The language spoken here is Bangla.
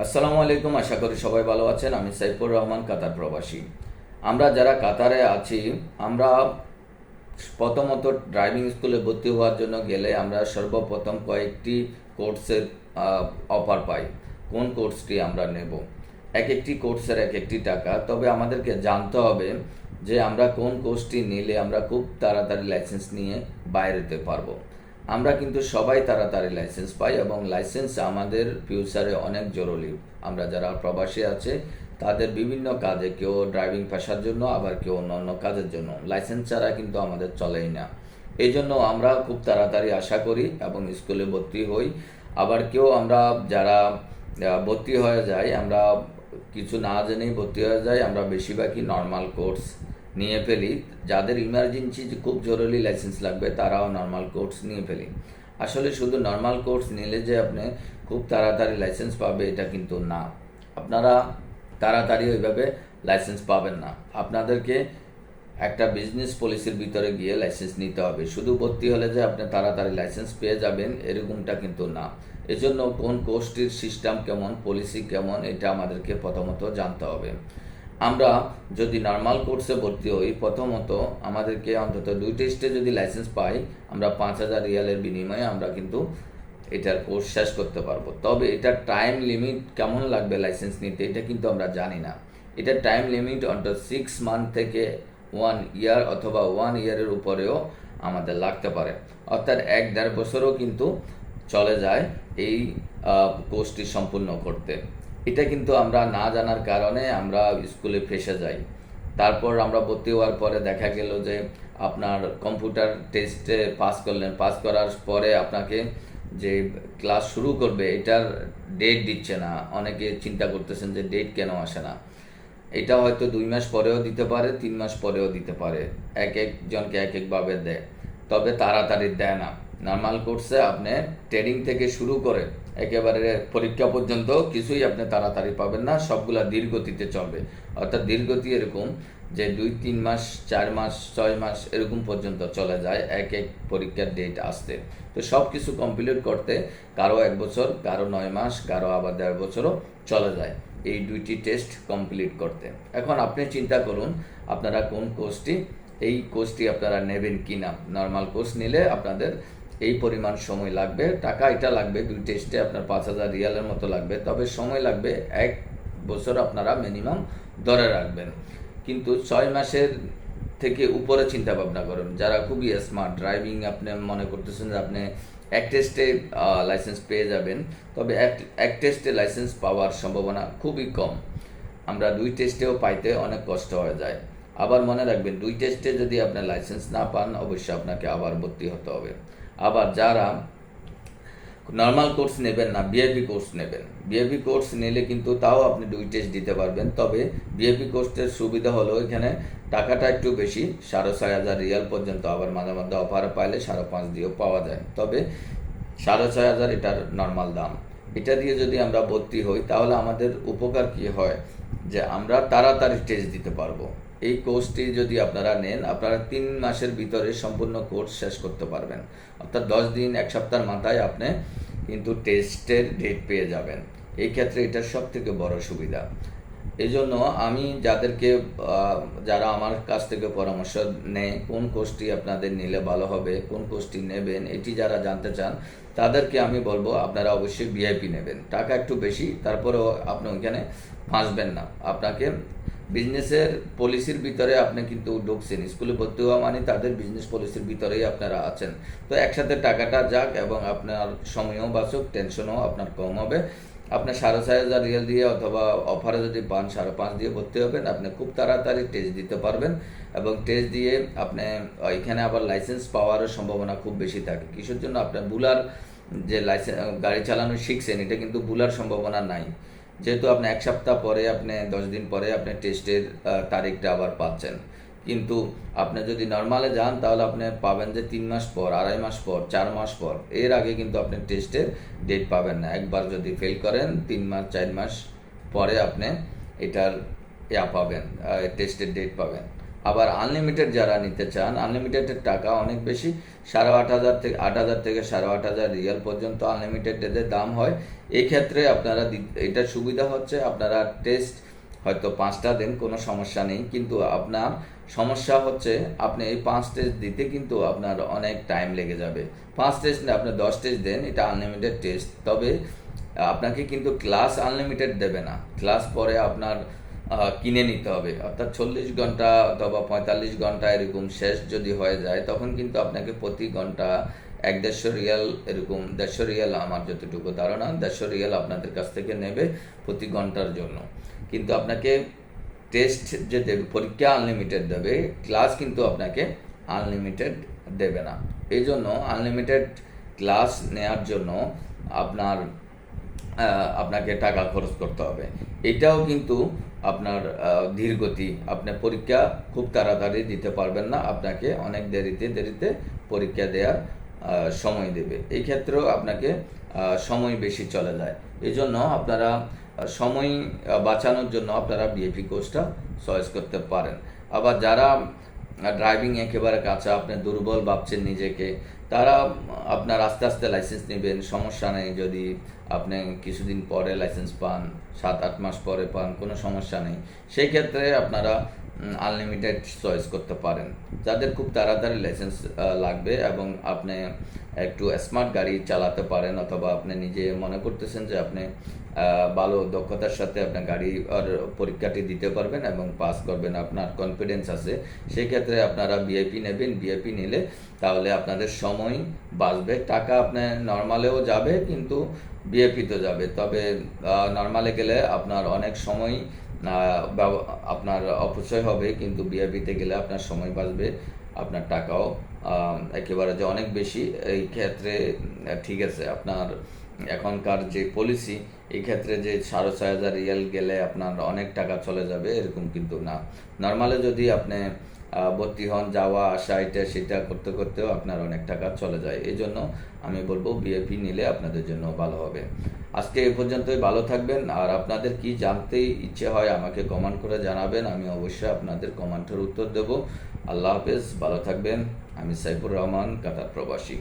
আসসালামু আলাইকুম, আশা করি সবাই ভালো আছেন। আমি সাইফুর রহমান, কাতার প্রবাসী। আমরা যারা কাতারে আছি, আমরা প্রথমত ড্রাইভিং স্কুলে ভর্তি হওয়ার জন্য গেলে আমরা সর্বপ্রথম কয়েকটি কোর্সের অফার পাই। কোন কোর্সটি আমরা নেব? এক একটি কোর্সের এক একটি টাকা। তবে আমাদেরকে জানতে হবে যে আমরা কোন কোর্সটি নিলে আমরা খুব তাড়াতাড়ি লাইসেন্স নিয়ে বাইরেতে পারব। আমরা কিন্তু সবাই তাড়াতাড়ি লাইসেন্স পাই এবং লাইসেন্স আমাদের ফিউচারে অনেক জরুরি। আমরা যারা প্রবাসী আছে, তাদের বিভিন্ন কাজে কেউ ড্রাইভিং পেশার জন্য, আবার কেউ অন্য কাজের জন্য। লাইসেন্স ছাড়া কিন্তু আমাদের চলেই না। এই জন্য আমরা খুব তাড়াতাড়ি আশা করি এবং স্কুলে ভর্তি হই। আবার কেউ আমরা যারা ভর্তি হয়ে যাই আমরা কিছু না জেনেই ভর্তি হয়ে যাই। আমরা বেশিরভাগই নর্মাল কোর্স নিয়ে ফেলি। যাদের ইমার্জেন্সি খুব জরুরি লাইসেন্স লাগবে, তারাও নর্মাল কোর্স নিয়ে ফেলি। আসলে শুধু নর্মাল কোর্স নিলে যে আপনি খুব তাড়াতাড়ি লাইসেন্স পাবে, এটা কিন্তু না। আপনারা তাড়াতাড়ি ওইভাবে লাইসেন্স পাবেন না। আপনাদেরকে একটা বিজনেস পলিসির ভিতরে গিয়ে লাইসেন্স নিতে হবে। শুধু ভর্তি হলে যে আপনি তাড়াতাড়ি লাইসেন্স পেয়ে যাবেন, এরকমটা কিন্তু না। এজন্য কোন কোর্সটির সিস্টেম কেমন পলিসি কেমন, এটা আমাদেরকে প্রথমত জানতে হবে। আমরা যদি নর্মাল কোর্সে ভর্তি হই, প্রথমত আমাদেরকে অন্তত দুই টেস্টে যদি লাইসেন্স পাই, আমরা পাঁচ হাজার রিয়ালের বিনিময়ে আমরা কিন্তু এটার কোর্স শেষ করতে পারব। তবে এটার টাইম লিমিট কেমন লাগবে লাইসেন্স নিতে, এটা কিন্তু আমরা জানি না। এটার টাইম লিমিট অন্তত সিক্স মান্থ থেকে ওয়ান ইয়ার অথবা ওয়ান ইয়ারের উপরেও আমাদের লাগতে পারে। অর্থাৎ এক দেড় বছরও কিন্তু চলে যায় এই কোর্সটি সম্পূর্ণ করতে। এটা কিন্তু আমরা না জানার কারণে আমরা স্কুলে ফেসে যাই। তারপর আমরা ভর্তি হওয়ার পরে দেখা গেল যে আপনার কম্পিউটার টেস্টে পাস করলেন। পাস করার পরে আপনাকে যে ক্লাস শুরু করবে, এটার ডেট দিচ্ছে না। অনেকে চিন্তা করতেছেন যে ডেট কেন আসে না। এটা হয়তো দুই মাস পরেও দিতে পারে, তিন মাস পরেও দিতে পারে। এক একজনকে এক একভাবে দেয়। তবে তাড়াতাড়ি দেয় না। নর্মাল কোর্সে আপনি ট্রেনিং থেকে শুরু করে একেবারে পরীক্ষা পর্যন্ত কিছুই আপনি তাড়াতাড়ি পাবেন না, সবগুলা ধীরগতিতে চলবে। অর্থাৎ ধীরগতি এরকম যে দুই, তিন মাস, চার মাস, ছয় মাস এরকম পর্যন্ত চলে যায় এক এক পরীক্ষার ডেট আসতে। তো সব কিছু কমপ্লিট করতে কারও এক বছর, কারও নয় মাস, কারও আবার দেড় বছরও চলে যায় এই দুইটি টেস্ট কমপ্লিট করতে। এখন আপনি চিন্তা করুন, আপনারা কোন কোর্সটি এই কোর্সটি আপনারা নেবেন কি না নর্মাল কোর্স নিলে আপনাদের এই পরিমাণ সময় লাগবে, টাকা এটা লাগবে, দুই টেস্টে আপনার পাঁচ হাজার রিয়ালের মতো লাগবে, তবে সময় লাগবে এক বছর আপনারা মিনিমাম ধরে রাখবেন। কিন্তু ছয় মাসের থেকে উপরে চিন্তা ভাবনা করুন, যারা খুবই স্মার্ট ড্রাইভিং আপনি মনে করতেছেন যে আপনি এক টেস্টে লাইসেন্স পেয়ে যাবেন, তবে এক এক টেস্টে লাইসেন্স পাওয়ার সম্ভাবনা খুবই কম। আমরা দুই টেস্টেও পাইতে অনেক কষ্ট হয়ে যায়। আবার মনে রাখবেন, দুই টেস্টে যদি আপনার লাইসেন্স না পান, অবশ্যই আপনাকে আবার ভর্তি হতে হবে। আবার যারা নর্মাল কোর্স নেবেন না বিএপি কোর্স নেবেন। বিএপি কোর্স নিলে কিন্তু তাও আপনি দুই টেস্ট দিতে পারবেন। তবে বিএপি কোর্সের সুবিধা হলো এখানে টাকাটা একটু বেশি, সাড়ে ছয় হাজার রিয়াল পর্যন্ত আবার মাঝে মধ্যে অফার পাইলে সাড়ে পাঁচ দিয়েও পাওয়া যায়। তবে সাড়ে ছয় হাজার এটার নর্মাল দাম। এটা দিয়ে যদি আমরা ভর্তি হই, তাহলে আমাদের উপকার কি হয়? যে আমরা তাড়াতাড়ি টেস্ট দিতে পারব। এই কোর্সটি যদি আপনারা নেন, আপনারা তিন মাসের ভিতরে সম্পূর্ণ কোর্স শেষ করতে পারবেন। অর্থাৎ দশ দিন, এক সপ্তাহের মাথায় আপনি কিন্তু টেস্টের ডেট পেয়ে যাবেন। এই ক্ষেত্রে এটা সব থেকে বড় সুবিধা। এই জন্য আমি যাদেরকে যারা আমার কাছ থেকে পরামর্শ নেয়, কোন কোর্সটি আপনাদের নিলে ভালো হবে, কোন কোর্সটি নেবেন, এটি যারা জানতে চান, তাদেরকে আমি বলব, আপনারা অবশ্যই ভিআইপি নেবেন। টাকা একটু বেশি, তারপরেও আপনি ওইখানে ফাঁসবেন না। আপনাকে বিজনেসের পলিসির ভিতরে আপনি কিন্তু ঢুকছেন। স্কুলে ভর্তি হওয়া মানে তাদের বিজনেস পলিসির ভিতরেই আপনারা আছেন। তো একসাথে টাকাটা যাক এবং আপনার সময়ও বাঁচুক টেনশনও আপনার কম হবে। আপনি সাড়ে ছয় হাজার রিয়াল দিয়ে অথবা অফারে যদি পান, সাড়ে পাঁচ দিয়ে ভর্তি হবেন, আপনি খুব তাড়াতাড়ি টেস্ট দিতে পারবেন এবং টেস্ট দিয়ে আপনি এখানে আবার লাইসেন্স পাওয়ারও সম্ভাবনা খুব বেশি থাকে। কিসের জন্য? আপনার বুলার যে লাইসেন্স গাড়ি চালানো শিখছেন, এটা কিন্তু বুলার সম্ভাবনা নাই। যেহেতু আপনি এক সপ্তাহ পরে, আপনি দশ দিন পরে আপনি টেস্টের তারিখটা আবার পাচ্ছেন। কিন্তু আপনি যদি নর্মালে যান, তাহলে আপনি পাবেন যে তিন মাস পর, আড়াই মাস পর, চার মাস পর। এর আগে কিন্তু আপনি টেস্টের ডেট পাবেন না। একবার যদি ফেল করেন, তিন মাস, চার মাস পরে আপনি এটার ইয়া পাবেন টেস্টের ডেট পাবেন। আবার আনলিমিটেড যারা নিতে চান আনলিমিটেডের টাকা অনেক বেশি, সাড়ে আট হাজার থেকে, আট হাজার থেকে সাড়ে আট হাজার রিয়াল পর্যন্ত আনলিমিটেড এদের দাম হয়। এই ক্ষেত্রে আপনারা এটা সুবিধা হচ্ছে, আপনারা টেস্ট হয়তো পাঁচটা দেন, কোনো সমস্যা নেই। কিন্তু আপনার সমস্যা হচ্ছে, আপনি এই পাঁচ টেস্ট দিতে কিন্তু আপনার অনেক টাইম লেগে যাবে। পাঁচ টেস্ট না, আপনি দশ টেস্ট দেন, এটা আনলিমিটেড টেস্ট তবে আপনাকে কিন্তু ক্লাস আনলিমিটেড দেবে না। ক্লাস পরে আপনার কিনে নিতে হবে। অর্থাৎ চল্লিশ ঘণ্টা অথবা পঁয়তাল্লিশ ঘণ্টা এরকম শেষ যদি হয়ে যায়, তখন কিন্তু আপনাকে প্রতি ঘণ্টা এক দেড়শো রিয়াল এরকম, দেড়শো রিয়াল আমার যতটুকু ধারণা, দেড়শো রিয়াল আপনাদের কাছ থেকে নেবে প্রতি ঘণ্টার জন্য। কিন্তু আপনাকে টেস্ট যে দেবে, পরীক্ষা আনলিমিটেড দেবে, ক্লাস কিন্তু আপনাকে আনলিমিটেড দেবে না। এই জন্য আনলিমিটেড ক্লাস নেয়ার জন্য আপনার আপনাকে টাকা খরচ করতে হবে। এটাও কিন্তু আপনার ধীরগতি আপনার পরীক্ষা খুব তাড়াতাড়ি দিতে পারবেন না, আপনাকে অনেক দেরিতে দেরিতে পরীক্ষা দেওয়ার সময় দেবে। এই ক্ষেত্রেও আপনাকে সময় বেশি চলে যায়। এই জন্য আপনারা সময় বাঁচানোর জন্য আপনারা বিএপি কোর্সটা চয়েস করতে পারেন। আবার যারা ড্রাইভিং একেবারে কাঁচা আপনি দুর্বল ভাবছেন নিজেকে, তারা আপনার আস্তে আস্তে লাইসেন্স নেবেন, সমস্যা নেই যদি আপনি কিছুদিন পরে লাইসেন্স পান, সাত, আট মাস পরে পান, কোনো সমস্যা নেই। সেই ক্ষেত্রে আপনারা আনলিমিটেড চয়েস করতে পারেন। যাদের খুব তাড়াতাড়ি লাইসেন্স লাগবে এবং আপনি একটু স্মার্ট গাড়ি চালাতে পারেন অথবা আপনি নিজে মনে করতেছেন যে আপনি ভালো দক্ষতার সাথে আপনার গাড়ি আর পরীক্ষাটি দিতে পারবেন এবং পাস করবেন, আপনার কনফিডেন্স আছে। সেই ক্ষেত্রে আপনারা বিআইপি নেবেন। বিআইপি নিলে তাহলে আপনাদের সময় বাঁচবে। টাকা আপনার নর্মালেও যাবে কিন্তু বিএপি তো যাবে। তবে নর্মালে গেলে আপনার অনেক সময় আপনার অপচয় হবে কিন্তু বিআইপিতে গেলে আপনার সময় বাঁচবে, আপনার টাকাও একেবারে যে অনেক বেশি, এই ক্ষেত্রে ঠিক আছে, আপনার এখনকার যে পলিসি এই ক্ষেত্রে যে সাড়ে ছয় হাজার রিয়াল গেলে আপনার অনেক টাকা চলে যাবে, এরকম কিন্তু না। নর্মালে যদি আপনি ভর্তি হন, যাওয়া, আসা, এটা, সেটা করতে করতেও আপনার অনেক টাকা চলে যায়। এই জন্য আমি বলব বিএপি নিলে আপনাদের জন্য ভালো হবে। আজকে এ পর্যন্তই, ভালো থাকবেন। আর আপনাদের কি জানতে ইচ্ছে হয় আমাকে কমেন্ট করে জানাবেন, আমি অবশ্যই আপনাদের কমেন্টের উত্তর দেব। আল্লাহ হাফেজ, ভালো থাকবেন। আমি সাইফুর রহমান কাতার প্রবাসী।